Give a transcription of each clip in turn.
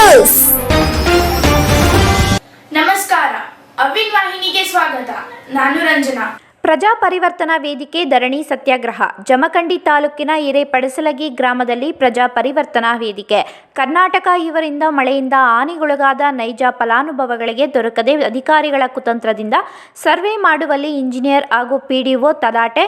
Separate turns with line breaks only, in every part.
News ನಮಸ್ಕಾರ. ಅವಿನ್ ವಾಹಿನಿಗೆ ಸ್ವಾಗತ. ನಾನು ರಂಜನಾ. ಪ್ರಜಾ ಪರಿವರ್ತನಾ ವೇದಿಕೆ ಧರಣಿ ಸತ್ಯಾಗ್ರಹ, ಜಮಖಂಡಿ ತಾಲೂಕಿನ ಹಿರೇಪಡಸಲಗಿ ಗ್ರಾಮದಲ್ಲಿ ಪ್ರಜಾ ಪರಿವರ್ತನಾ ವೇದಿಕೆ. ಕರ್ನಾಟಕ ಇವರಿಂದ ಮಳೆಯಿಂದ ಹಾನಿಗೊಳಗಾದ ನೈಜ ಫಲಾನುಭವಿಗಳಿಗೆ ದೊರಕದೆ ಅಧಿಕಾರಿಗಳ ಕುತಂತ್ರದಿಂದ ಸರ್ವೆ ಮಾಡುವಲ್ಲಿ ಇಂಜಿನಿಯರ್ ಹಾಗೂ ಪಿಡಿಒ ತಲಾಟೆ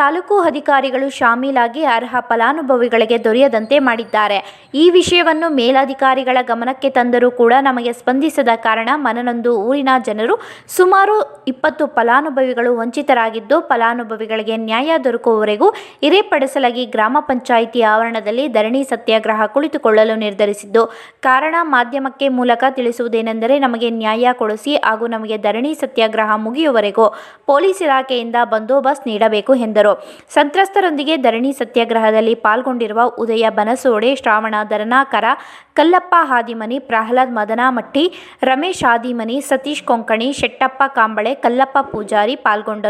ತಾಲೂಕು ಅಧಿಕಾರಿಗಳು ಶಾಮೀಲಾಗಿ ಅರ್ಹ ಫಲಾನುಭವಿಗಳಿಗೆ ದೊರೆಯದಂತೆ ಮಾಡಿದ್ದಾರೆ. ಈ ವಿಷಯವನ್ನು ಮೇಲಾಧಿಕಾರಿಗಳ ಗಮನಕ್ಕೆ ತಂದರೂ ಕೂಡ ನಮಗೆ ಸ್ಪಂದಿಸದ ಕಾರಣ ಮನನೊಂದು ಊರಿನ ಜನರು ಸುಮಾರು ಇಪ್ಪತ್ತು ಫಲಾನುಭವಿಗಳು ವಂಚಿತರಾಗಿದ್ದು ಫಲಾನುಭವಿಗಳಿಗೆ ನ್ಯಾಯ ದೊರಕುವವರೆಗೂ ಇರೇಪಡಿಸಲಾಗಿ ಗ್ರಾಮ ಪಂಚಾಯಿತಿ ಆವರಣದಲ್ಲಿ ಧರಣಿ ಸತ್ಯಾಗ್ರಹ ಕುಳಿತುಕೊಳ್ಳಲು ನಿರ್ಧರಿಸಿದ್ದು, ಕಾರಣ ಮಾಧ್ಯಮಕ್ಕೆ ಮೂಲಕ ತಿಳಿಸುವುದೇನೆಂದರೆ ನಮಗೆ ನ್ಯಾಯ ಕೊಡಿಸಿ ಹಾಗೂ ನಮಗೆ ಧರಣಿ ಸತ್ಯಾಗ್ರಹ ಮುಗಿಯುವವರೆಗೂ ಪೊಲೀಸ್ ಇಲಾಖೆಯಿಂದ ಬಂದೋಬಸ್ತ್ ನೀಡಬೇಕು ಎಂದರು. ಸಂತ್ರಸ್ತರೊಂದಿಗೆ ಧರಣಿ ಸತ್ಯಾಗ್ರಹದಲ್ಲಿ ಪಾಲ್ಗೊಂಡಿರುವ ಉದಯ ಬನಸೋಡೆ, ಶ್ರಾವಣ ಧರಣಾಕರ, ಕಲ್ಲಪ್ಪ ಹಾದಿಮನಿ, ಪ್ರಹ್ಲಾದ್ ಮದನಾಮಟ್ಟಿ, ರಮೇಶ್ ಹಾದಿಮನಿ, ಸತೀಶ್ ಕೊಂಕಣಿ, ಶೆಟ್ಟಪ್ಪ ಕಾಂಬಳೆ, ಕಲ್ಲಪ್ಪ ಪೂಜಾರಿ ಪಾಲ್ಗೊಂಡರು.